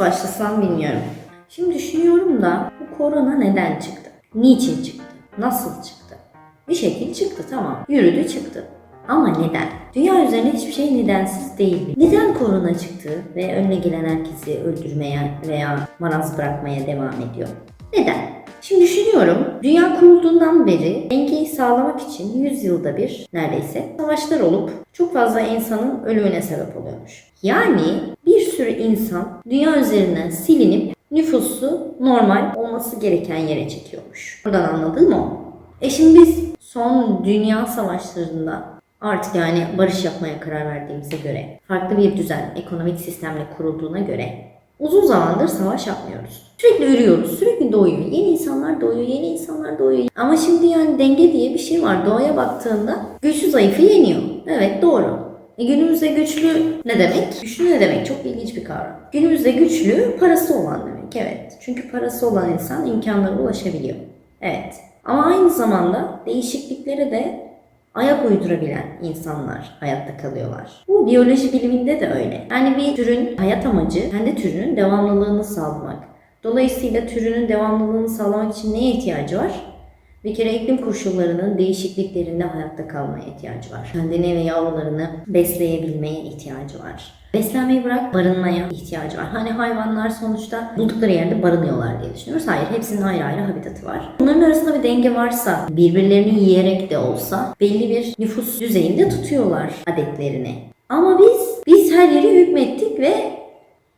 Başlasam bilmiyorum. Şimdi düşünüyorum da bu korona neden çıktı? Niçin çıktı? Nasıl çıktı? Bir şekil çıktı tamam. Yürüdü çıktı. Ama neden? Dünya üzerinde hiçbir şey nedensiz değil. Neden korona çıktı ve önüne gelen herkesi öldürmeye veya maraz bırakmaya devam ediyor? Neden? Şimdi düşünüyorum, dünya kurulduğundan beri dengeyi sağlamak için 100 yılda bir neredeyse savaşlar olup çok fazla insanın ölümüne sebep oluyormuş. Yani sürü insan dünya üzerinden silinip nüfusu normal olması gereken yere çekiyormuş. Buradan anladın mı? E şimdi biz son dünya savaşlarında artık yani barış yapmaya karar verdiğimize göre, farklı bir düzen, ekonomik sistemle kurulduğuna göre uzun zamandır savaş yapmıyoruz. Sürekli ürüyoruz, sürekli doğuyor. Yeni insanlar doğuyor, yeni insanlar doğuyor. Ama şimdi yani denge diye bir şey var. Doğaya baktığında güçlü zayıfı yeniyor. Evet doğru. E günümüzde güçlü ne demek? Güçlü ne demek? Çok ilginç bir kavram. Günümüzde güçlü parası olan demek. Evet. Çünkü parası olan insan imkanlara ulaşabiliyor. Evet. Ama aynı zamanda değişikliklere de ayak uydurabilen insanlar hayatta kalıyorlar. Bu biyoloji biliminde de öyle. Yani bir türün hayat amacı kendi türünün devamlılığını sağlamak. Dolayısıyla türünün devamlılığını sağlamak için neye ihtiyacı var? Bir kere iklim koşullarının değişikliklerinde hayatta kalmaya ihtiyacı var. Kendini ve yavrularını besleyebilmeye ihtiyacı var. Beslenmeyi bırak barınmaya ihtiyacı var. Hani hayvanlar sonuçta buldukları yerde barınıyorlar diye düşünüyoruz. Hayır hepsinin ayrı ayrı habitatı var. Bunların arasında bir denge varsa birbirlerini yiyerek de olsa belli bir nüfus düzeyinde tutuyorlar adetlerini. Ama biz biz her yeri hükmettik ve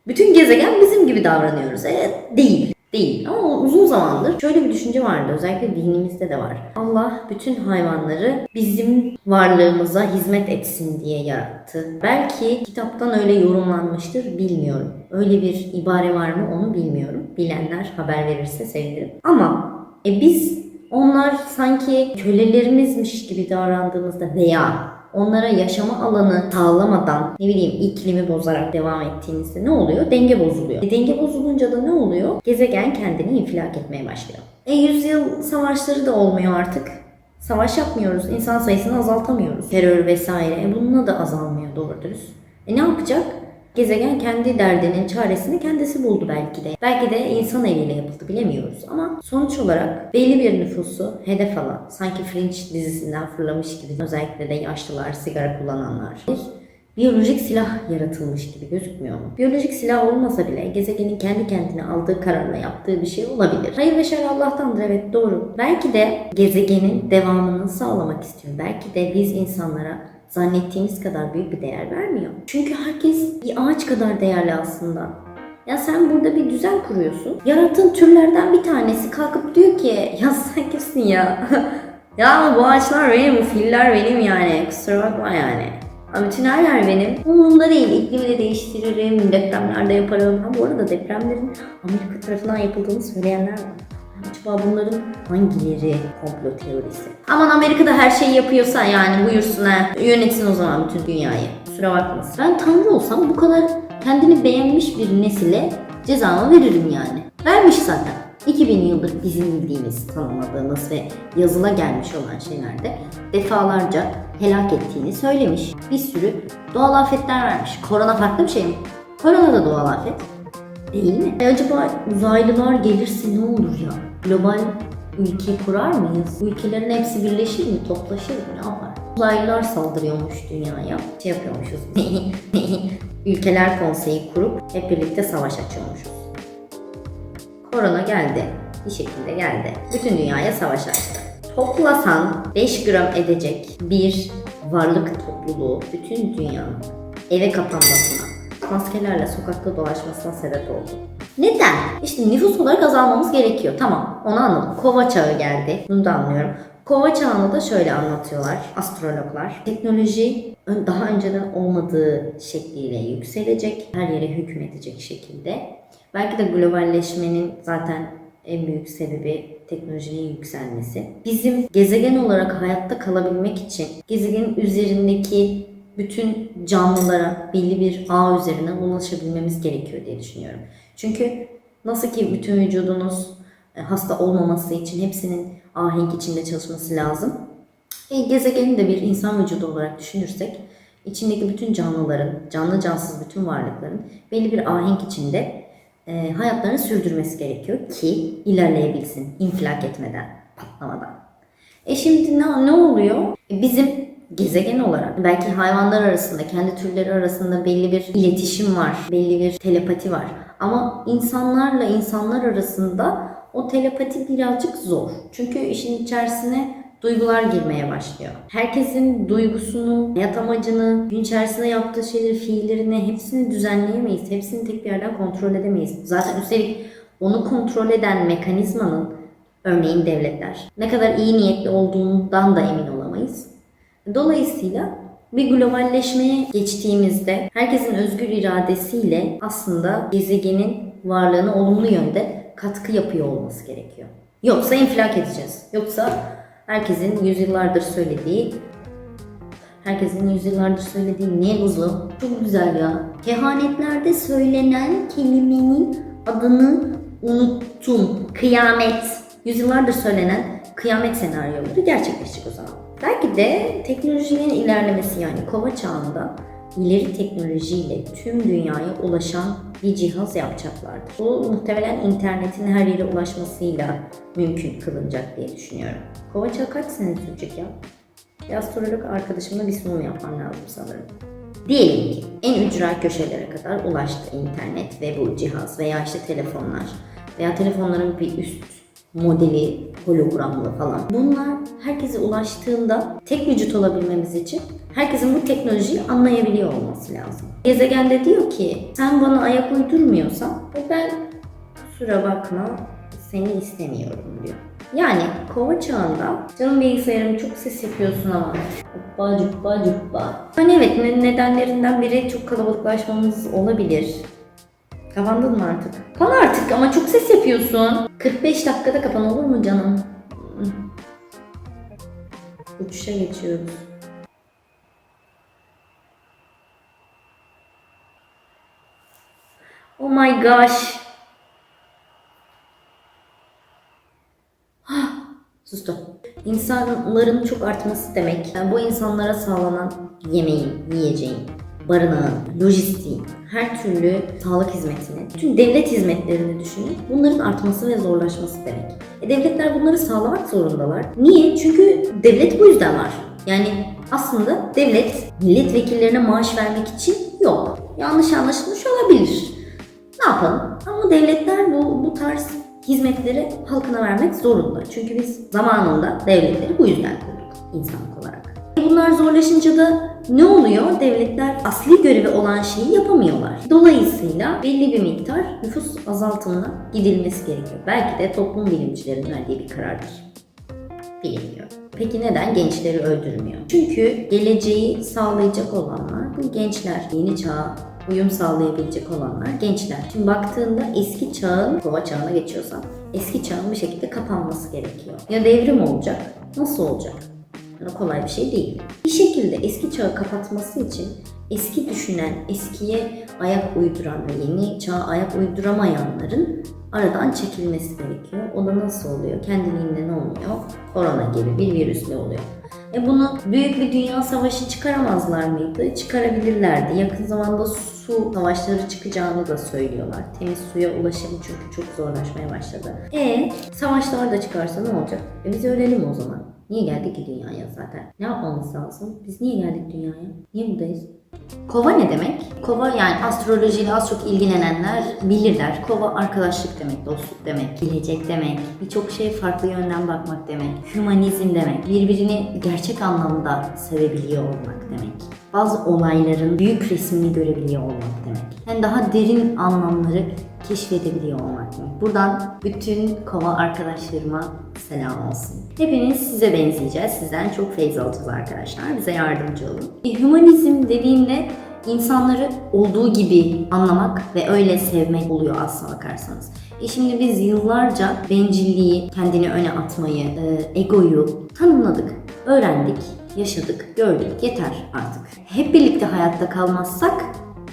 bütün gezegen bizim gibi davranıyoruz. Evet değil. Değil. Ama uzun zamandır şöyle bir düşünce vardı. Özellikle dinimizde de var. Allah bütün hayvanları bizim varlığımıza hizmet etsin diye yarattı. Belki kitaptan öyle yorumlanmıştır bilmiyorum. Öyle bir ibare var mı onu bilmiyorum. Bilenler haber verirse sevinirim. Ama e biz onlar sanki kölelerimizmiş gibi davrandığımızda veya onlara yaşama alanı sağlamadan ne bileyim iklimi bozarak devam ettiğinizde ne oluyor? Denge bozuluyor. E, denge bozulunca da ne oluyor? Gezegen kendini infilak etmeye başlıyor. E yüzyıl savaşları da olmuyor artık. Savaş yapmıyoruz. İnsan sayısını azaltamıyoruz. Terör vesaire. E bununla da azalmıyor doğru dürüst. E ne yapacak? Gezegen kendi derdinin çaresini kendisi buldu belki de. Belki de insan eliyle yapıldı bilemiyoruz ama sonuç olarak belli bir nüfusu hedef alan, sanki Fringe dizisinden fırlamış gibi özellikle de yaşlılar, sigara kullananlar biyolojik silah yaratılmış gibi gözükmüyor mu? Biyolojik silah olmasa bile gezegenin kendi kendine aldığı kararla yaptığı bir şey olabilir. Hayır ve şer Allah'tandır evet doğru. Belki de gezegenin devamını sağlamak istiyor. Belki de biz insanlara zannettiğimiz kadar büyük bir değer vermiyor. Çünkü herkes bir ağaç kadar değerli aslında. Ya sen burada bir düzen kuruyorsun. Yarattığın türlerden bir tanesi kalkıp diyor ki ya sen kimsin ya? ya bu ağaçlar benim, bu filler benim yani. Kusura bakma yani. Ama bütün her yer benim. Umurumda değil. İklimi de değiştiririm, depremlerde yaparım. Ha bu arada depremlerin Amerika tarafından yapıldığını söyleyenler var. Acaba bunların hangileri komplo teorisi? Aman Amerika'da her şeyi yapıyorsa yani buyursun ha. Yönetsin o zaman bütün dünyayı. Kusura bakmasın. Ben tanrı olsam bu kadar kendini beğenmiş bir nesile cezamı veririm yani. Vermiş zaten. 2000 yıldır bizim bildiğimiz, tanımadığımız ve yazıla gelmiş olan şeylerde defalarca helak ettiğini söylemiş. Bir sürü doğal afetler vermiş. Korona farklı bir şey mi? Korona da doğal afet. Değil mi? E acaba uzaylılar gelirse ne olur ya? Global ülke kurar mıyız? Ülkelerin hepsi birleşir mi? Toplaşır mı? Ne yapar? Uzaylılar saldırıyormuş dünyaya. Şey yapıyormuşuz. Ülkeler konseyi kurup hep birlikte savaş açıyormuşuz. Korona geldi. Bir şekilde geldi. Bütün dünyaya savaş açtı. Toplasan 5 gram edecek bir varlık topluluğu bütün dünyanın eve kapanmasına, maskelerle sokakta dolaşmasına sebep oldu. Neden? İşte nüfus olarak azalmamız gerekiyor. Tamam onu anladım. Kova çağı geldi. Bunu da anlıyorum. Kova çağını da şöyle anlatıyorlar astrologlar. Teknoloji daha önceden olmadığı şekliyle yükselecek. Her yere hükmedecek şekilde. Belki de globalleşmenin zaten en büyük sebebi teknolojinin yükselmesi. Bizim gezegen olarak hayatta kalabilmek için gezegenin üzerindeki bütün canlılara belli bir ağ üzerinden ulaşabilmemiz gerekiyor diye düşünüyorum. Çünkü nasıl ki bütün vücudunuz e, hasta olmaması için hepsinin ahenk içinde çalışması lazım. E, gezegeni de bir insan vücudu olarak düşünürsek içindeki bütün canlıların, canlı cansız bütün varlıkların belli bir ahenk içinde e, hayatlarını sürdürmesi gerekiyor ki ilerleyebilsin infilak etmeden, patlamadan. E şimdi ne, ne oluyor? E bizim gezegen olarak belki hayvanlar arasında, kendi türleri arasında belli bir iletişim var, belli bir telepati var. Ama insanlarla insanlar arasında o telepati birazcık zor. Çünkü işin içerisine duygular girmeye başlıyor. Herkesin duygusunu, hayat amacını, gün içerisinde yaptığı şeyleri, fiillerini hepsini düzenleyemeyiz. Hepsini tek bir yerden kontrol edemeyiz. Zaten üstelik onu kontrol eden mekanizmanın örneğin devletler ne kadar iyi niyetli olduğundan da emin olamayız. Dolayısıyla bir globalleşmeye geçtiğimizde herkesin özgür iradesiyle aslında gezegenin varlığına olumlu yönde katkı yapıyor olması gerekiyor. Yoksa infilak edeceğiz. Yoksa herkesin yüzyıllardır söylediği Herkesin yüzyıllardır söylediği niye uzun? Çok güzel ya. Kehanetlerde söylenen kelimenin adını unuttum. Kıyamet. Yüzyıllardır söylenen kıyamet senaryoları gerçekleşecek o zaman. Belki de teknolojinin ilerlemesi yani kova çağında ileri teknolojiyle tüm dünyaya ulaşan bir cihaz yapacaklardır. Bu muhtemelen internetin her yere ulaşmasıyla mümkün kılınacak diye düşünüyorum. Kova çağı kaç sene sürecek ya? Bir astrolog arkadaşımla bir sunum yapmam lazım sanırım. Diyelim ki en ücra köşelere kadar ulaştı internet ve bu cihaz veya işte telefonlar veya telefonların bir üst modeli hologramlı falan. Bunlar herkese ulaştığında tek vücut olabilmemiz için herkesin bu teknolojiyi anlayabiliyor olması lazım. Gezegende diyor ki sen bana ayak uydurmuyorsan ben kusura bakma seni istemiyorum diyor. Yani kova çağında canım bilgisayarım çok ses yapıyorsun ama bacuk bacuk ba. Hani evet ne- nedenlerinden biri çok kalabalıklaşmamız olabilir. Kapandın mı artık? Kapan artık ama çok ses yapıyorsun. 45 dakikada kapan olur mu canım? Uçuşa geçiyoruz. Oh my gosh. Sustum. İnsanların çok artması demek, yani bu insanlara sağlanan yemeğin, yiyeceğin, barınağın, lojistiğin, her türlü sağlık hizmetini, tüm devlet hizmetlerini düşünün. Bunların artması ve zorlaşması demek. E devletler bunları sağlamak zorundalar. Niye? Çünkü devlet bu yüzden var. Yani aslında devlet milletvekillerine maaş vermek için yok. Yanlış anlaşılmış olabilir. Ne yapalım? Ama devletler bu, bu tarz hizmetleri halkına vermek zorunda. Çünkü biz zamanında devletleri bu yüzden kurduk insanlık olarak. Bunlar zorlaşınca da ne oluyor? Devletler asli görevi olan şeyi yapamıyorlar. Dolayısıyla belli bir miktar nüfus azaltımına gidilmesi gerekiyor. Belki de toplum bilimcilerin verdiği bir karardır. Bilinmiyor. Peki neden gençleri öldürmüyor? Çünkü geleceği sağlayacak olanlar bu gençler. Yeni çağa uyum sağlayabilecek olanlar gençler. Şimdi baktığında eski çağın, kova çağına geçiyorsan, eski çağın bir şekilde kapanması gerekiyor. Ya devrim olacak, nasıl olacak? Yani kolay bir şey değil. Bir şekilde eski çağı kapatması için eski düşünen, eskiye ayak uyduran ve yeni çağa ayak uyduramayanların aradan çekilmesi gerekiyor. O da nasıl oluyor? Kendiliğinden olmuyor. Korona gibi bir virüsle oluyor. E bunu büyük bir dünya savaşı çıkaramazlar mıydı? Çıkarabilirlerdi. Yakın zamanda su savaşları çıkacağını da söylüyorlar. Temiz suya ulaşım çünkü çok zorlaşmaya başladı. E savaşlar da çıkarsa ne olacak? E biz ölelim o zaman. Niye geldik ki dünyaya zaten? Ne yapmamız lazım? Biz niye geldik dünyaya? Niye buradayız? Kova ne demek? Kova yani astrolojiyle az çok ilgilenenler bilirler. Kova arkadaşlık demek, dostluk demek, gelecek demek, birçok şey farklı yönden bakmak demek, hümanizm demek, birbirini gerçek anlamda sevebiliyor olmak demek. Bazı olayların büyük resmini görebiliyor olmak demek. Yani daha derin anlamları keşfedebiliyor olmak demek. Buradan bütün kova arkadaşlarıma selam olsun. Hepiniz size benzeyeceğiz. Sizden çok feyiz alacağız arkadaşlar. Bize yardımcı olun. E, hümanizm dediğinde insanları olduğu gibi anlamak ve öyle sevmek oluyor aslına bakarsanız. E şimdi biz yıllarca bencilliği, kendini öne atmayı, e, egoyu tanımladık, öğrendik, yaşadık, gördük. Yeter artık. Hep birlikte hayatta kalmazsak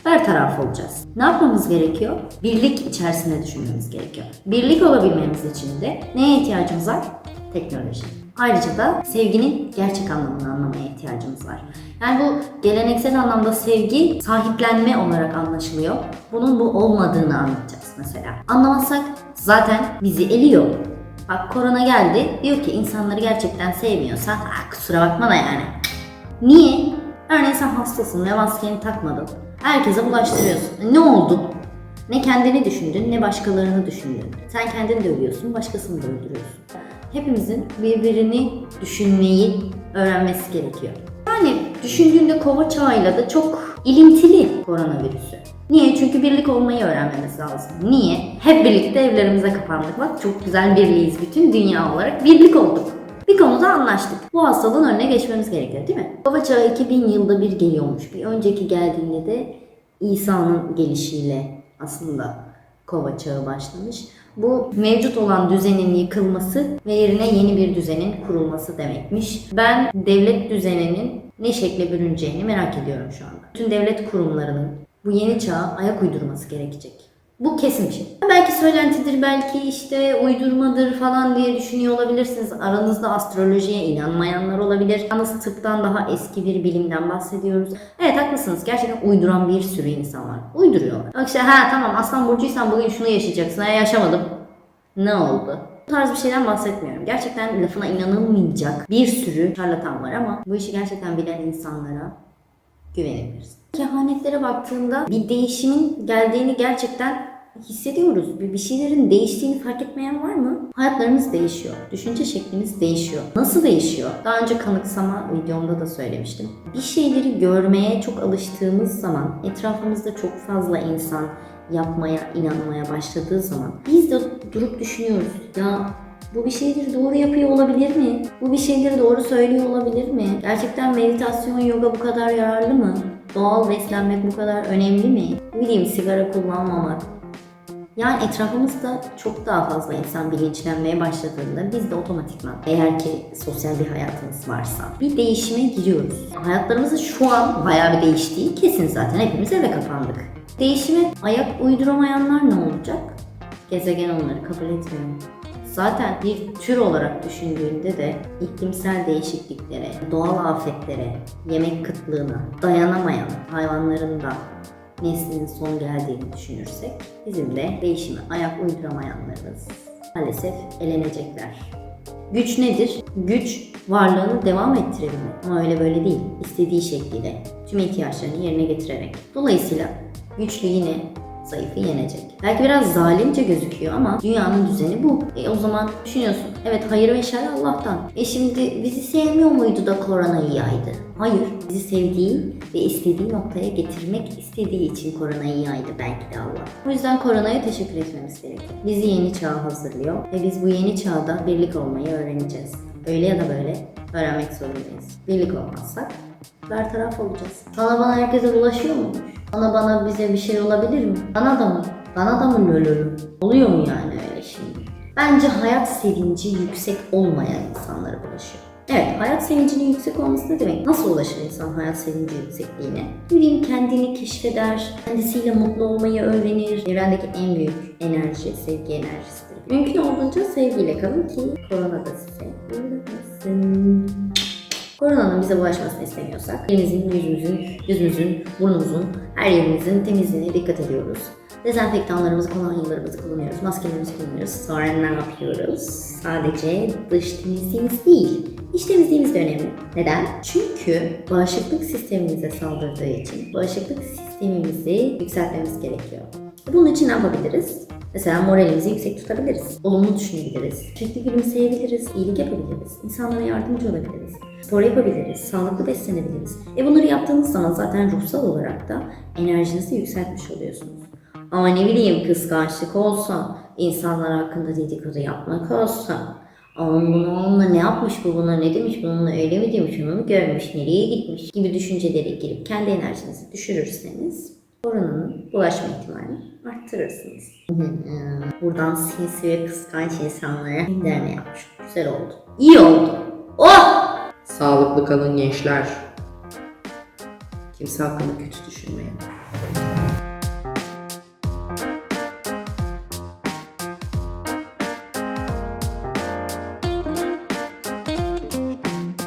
bertaraf olacağız. Ne yapmamız gerekiyor? Birlik içerisinde düşünmemiz gerekiyor. Birlik olabilmemiz için de neye ihtiyacımız var? teknoloji. Ayrıca da sevginin gerçek anlamını anlamaya ihtiyacımız var. Yani bu geleneksel anlamda sevgi sahiplenme olarak anlaşılıyor. Bunun bu olmadığını anlayacağız mesela. Anlamazsak zaten bizi eliyor. Bak korona geldi diyor ki insanları gerçekten sevmiyorsa "Ah, kusura bakma da yani. Niye? Örneğin sen hastasın ve maskeni takmadın. Herkese bulaştırıyorsun. E, Ne oldu? Ne kendini düşündün ne başkalarını düşündün. Sen kendini de ölüyorsun, başkasını da öldürüyorsun. Hepimizin birbirini düşünmeyi öğrenmesi gerekiyor. Yani düşündüğünde kova çağıyla da çok ilintili koronavirüsü. Niye? Çünkü birlik olmayı öğrenmemiz lazım. Niye? Hep birlikte evlerimize kapandık. Bak çok güzel birliğiz. Bütün dünya olarak birlik olduk. Bir konuda anlaştık. Bu hastalığın önüne geçmemiz gerekiyor değil mi? Kova çağı 2000 yılda bir geliyormuş. Bir önceki geldiğinde de İsa'nın gelişiyle aslında kova çağı başlamış. Bu mevcut olan düzenin yıkılması ve yerine yeni bir düzenin kurulması demekmiş. Ben devlet düzeninin ne şekle bürüneceğini merak ediyorum şu anda. Bütün devlet kurumlarının bu yeni çağa ayak uydurması gerekecek. Bu kesin bir şey. Belki söylentidir, belki işte uydurmadır falan diye düşünüyor olabilirsiniz. Aranızda astrolojiye inanmayanlar olabilir. Yalnız tıptan daha eski bir bilimden bahsediyoruz. Evet haklısınız. Gerçekten uyduran bir sürü insan var. Uyduruyorlar. Bak işte ha tamam Aslan Burcu'ysan bugün şunu yaşayacaksın. Ha yaşamadım. Ne oldu? Bu tarz bir şeyden bahsetmiyorum. Gerçekten lafına inanılmayacak bir sürü şarlatan var ama bu işi gerçekten bilen insanlara güvenebiliriz. Kehanetlere baktığında bir değişimin geldiğini gerçekten hissediyoruz. Bir, bir şeylerin değiştiğini fark etmeyen var mı? Hayatlarımız değişiyor. Düşünce şeklimiz değişiyor. Nasıl değişiyor? Daha önce kanıksama videomda da söylemiştim. Bir şeyleri görmeye çok alıştığımız zaman etrafımızda çok fazla insan yapmaya, inanmaya başladığı zaman biz de durup düşünüyoruz. Ya bu bir şeydir doğru yapıyor olabilir mi? Bu bir şeydir doğru söylüyor olabilir mi? Gerçekten meditasyon, yoga bu kadar yararlı mı? Doğal beslenmek bu kadar önemli mi? Ne bileyim sigara kullanmamak. Yani etrafımızda çok daha fazla insan bilinçlenmeye başladığında biz de otomatikman eğer ki sosyal bir hayatımız varsa bir değişime giriyoruz. Hayatlarımızın şu an bayağı bir değiştiği kesin zaten hepimiz eve kapandık. Değişime ayak uyduramayanlar ne olacak? Gezegen onları kabul etmiyor. Zaten bir tür olarak düşündüğünde de iklimsel değişikliklere, doğal afetlere, yemek kıtlığına dayanamayan hayvanların da neslinin son geldiğini düşünürsek bizim de değişime ayak uyduramayanlarımız maalesef elenecekler. Güç nedir? Güç varlığını devam ettirebilmek ama öyle böyle değil. İstediği şekliyle tüm ihtiyaçlarını yerine getirerek. Dolayısıyla güçlü yine zayıfı yenecek. Belki biraz zalimce gözüküyor ama dünyanın düzeni bu. E o zaman düşünüyorsun. Evet hayır ve şer Allah'tan. E şimdi bizi sevmiyor muydu da koronayı yaydı? Hayır. Bizi sevdiği ve istediği noktaya getirmek istediği için koronayı yaydı belki de Allah. O yüzden koronaya teşekkür etmemiz gerekiyor. Bizi yeni çağa hazırlıyor ve biz bu yeni çağda birlik olmayı öğreneceğiz. Öyle ya da böyle öğrenmek zorundayız. Birlik olmazsak bertaraf olacağız. Sana bana herkese bulaşıyor muymuş? Bana bana bize bir şey olabilir mi? Bana da mı? Bana da mı ölürüm? Oluyor mu yani öyle şimdi? Bence hayat sevinci yüksek olmayan insanlara bulaşıyor. Evet, hayat sevincinin yüksek olması ne demek? Nasıl ulaşır insan hayat sevinci yüksekliğine? Ne bileyim kendini keşfeder, kendisiyle mutlu olmayı öğrenir. Evrendeki en büyük enerji, sevgi enerjisidir. Mümkün olduğunca sevgiyle kalın ki korona da size uğramasın. Koronanın bize bulaşmasını istemiyorsak elimizin, yüzümüzün, yüzümüzün, burnumuzun, her yerimizin temizliğine dikkat ediyoruz. Dezenfektanlarımızı, kolonyalarımızı kullanıyoruz, maskelerimizi kullanıyoruz. Sonra ne yapıyoruz? Sadece dış temizliğimiz değil, iç temizliğimiz de önemli. Neden? Çünkü bağışıklık sistemimize saldırdığı için bağışıklık sistemimizi yükseltmemiz gerekiyor. Bunun için ne yapabiliriz? Mesela moralimizi yüksek tutabiliriz. Olumlu düşünebiliriz. Sürekli gülümseyebiliriz. iyilik yapabiliriz. insanlara yardımcı olabiliriz. Spor yapabiliriz. Sağlıklı beslenebiliriz. E bunları yaptığınız zaman zaten ruhsal olarak da enerjinizi yükseltmiş oluyorsunuz. Ama ne bileyim kıskançlık olsa, insanlar hakkında dedikodu yapmak olsa, onun bunu onunla ne yapmış bu buna ne demiş bununla öyle mi demiş onu mu görmüş nereye gitmiş gibi düşüncelere girip kendi enerjinizi düşürürseniz koronanın bulaşma ihtimalini arttırırsınız. Buradan sinsi ve kıskanç insanlara gönderme yapmış. Güzel oldu. İyi oldu. Oh! Sağlıklı kalın gençler. Kimse hakkında kötü düşünmeyin.